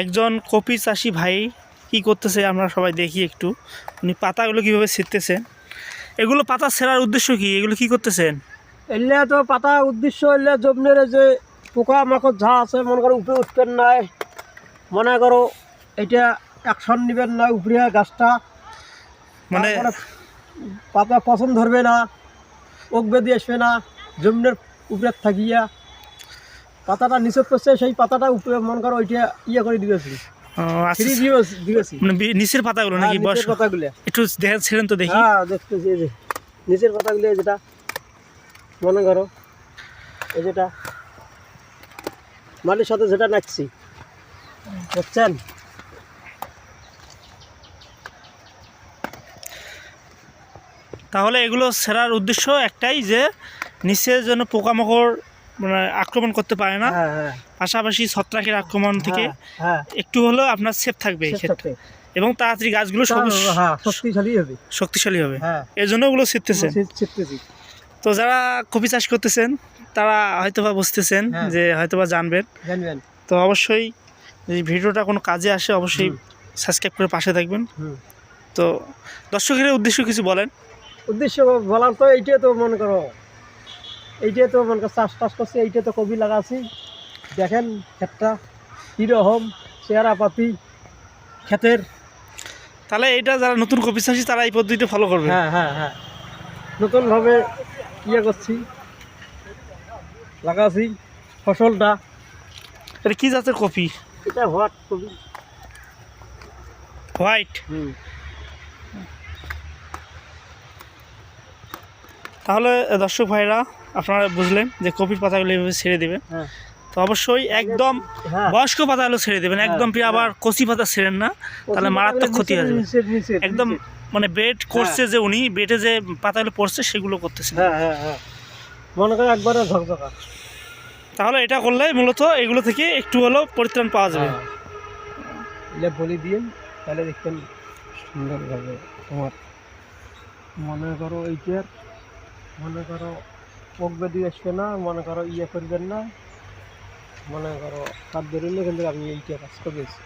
একজন কপি চাষি ভাই কি করতেছে আমরা সবাই দেখি একটু। উনি পাতাগুলো কীভাবে ছিঁড়তেছেন এগুলো পাতা ছেঁড়ার উদ্দেশ্য কি? এগুলো কি করতেছেন? এলে তো পাতা উদ্দেশ্য এলে জমিনের যে পোকা মাকড় যা আছে মনে করো উপরে উঠবেন নাই মনে করো এটা অ্যাকশন নেবেন না উপরে গাছটা। মানে পাতা পছন্দ ধরবে না ওক বেদি আসবে না জমিনের উপরে থাকিয়া। পাতাটা নিচে পড়ছে সেই পাতাটা উপরে মন করো ওইটা ইয়ে করে দিয়েছি আচ্ছা, ফ্রি দিয়েছি মানে নিচের পাতাগুলো নাকি হ্যাঁ, নিচের পাতাগুলো। একটু দেখেন তো দেখি। হ্যাঁ দেখতেছি এই যে। নিচের পাতাগুলো যেটা মনে করো এই যেটা। মাটির সাথে যেটা নাচছি। বুঝছেন তাহলে এগুলো সেরার উদ্দেশ্য একটাই যে নিচের জন্য পোকামাকড় আক্রমণ করতে পারে না। হ্যাঁ হ্যাঁ। পাশাপাশি ছত্রাকের আক্রমণ থেকে হ্যাঁ। একটু হলেও আপনার সেফ থাকবে এই ক্ষেত্রে। এবং তাড়াতাড়ি গাছগুলো শক্তিশালী হবে। শক্তিশালী হবে। এই জন্য ওগুলো ছিটতেছেন। তো যারা কপি চাষ করতেছেন তারা হয়তোবা বুঝতেছেন। যে হয়তোবা জানবেন। জানবেন। তো অবশ্যই যদি ভিডিওটা কোনো কাজে আসে অবশ্যই সাবস্ক্রাইব করে পাশে থাকবেন। তো দর্শকের উদ্দেশ্য কিছু বলেন। উদ্দেশ্য বলার তো এইটাই তো মনে করো। এইটাই তো মনে চাষ টাস করছে এইটাই তো কবি লাগাছি দেখেন ক্ষেতটা কীরকম চেহারা পাতি ক্ষেতের। তাহলে এটা যারা নতুন কপি চাষি তারা এই পদ্ধতিটা ফলো করবে। হ্যাঁ হ্যাঁ হ্যাঁ। নতুনভাবে ইয়ে করছি লাগাছি ফসলটা। এটা কি জাতের কপি? এটা হোয়াট কপি। হোয়াইট? হুম। তাহলে দর্শক ভাইরা আপনারা বুঝলেন যে কপির পাতাগুলো এইভাবে ছেড়ে দেবেন। হ্যাঁ। তো অবশ্যই একদম হ্যাঁ। বয়স্ক পাতাগুলো ছেড়ে দেবেন। হ্যাঁ, একদম আবার কচি পাতা ছেড়েন না তাহলে মারাত্মক ক্ষতি হয়ে যাবে একদম মানে বেড করছে যে উনি বেডে যে পাতাগুলো পড়ছে সেগুলো করতেছেন। মনে করো একবারে ঝকঝকা তাহলে এটা করলে মূলত এগুলো থেকে একটু হলেও পরিত্রাণ পাওয়া যাবে। বলি দিয়ে তাহলে দেখতেন সুন্দরভাবে তোমার মনে করো এইটার মনে করো পোক বেদি আসবে না, মনে করো ইয়ে করবেন না। মনে করো হাত ধরিলে কিন্তু আমি এইটা কাজ করেছি